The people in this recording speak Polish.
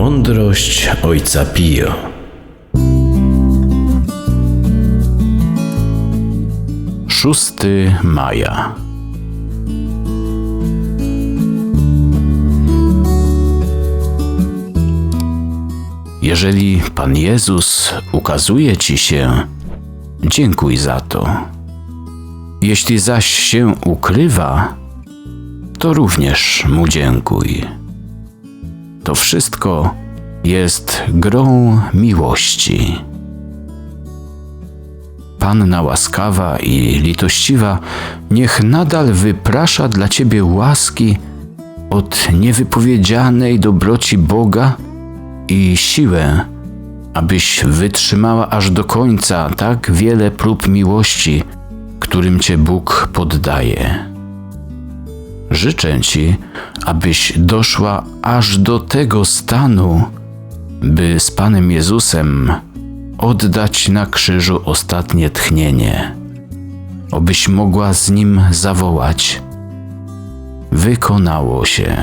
Mądrość Ojca Pio. Szósty maja. Jeżeli Pan Jezus ukazuje Ci się, dziękuj za to. Jeśli zaś się ukrywa, to również Mu dziękuj. To wszystko jest grą miłości. Panna łaskawa i litościwa, niech nadal wyprasza dla Ciebie łaski od niewypowiedzianej dobroci Boga i siłę, abyś wytrzymała aż do końca tak wiele prób miłości, którym Cię Bóg poddaje. Życzę Ci, abyś doszła aż do tego stanu, by z Panem Jezusem oddać na krzyżu ostatnie tchnienie, obyś mogła z Nim zawołać. Wykonało się.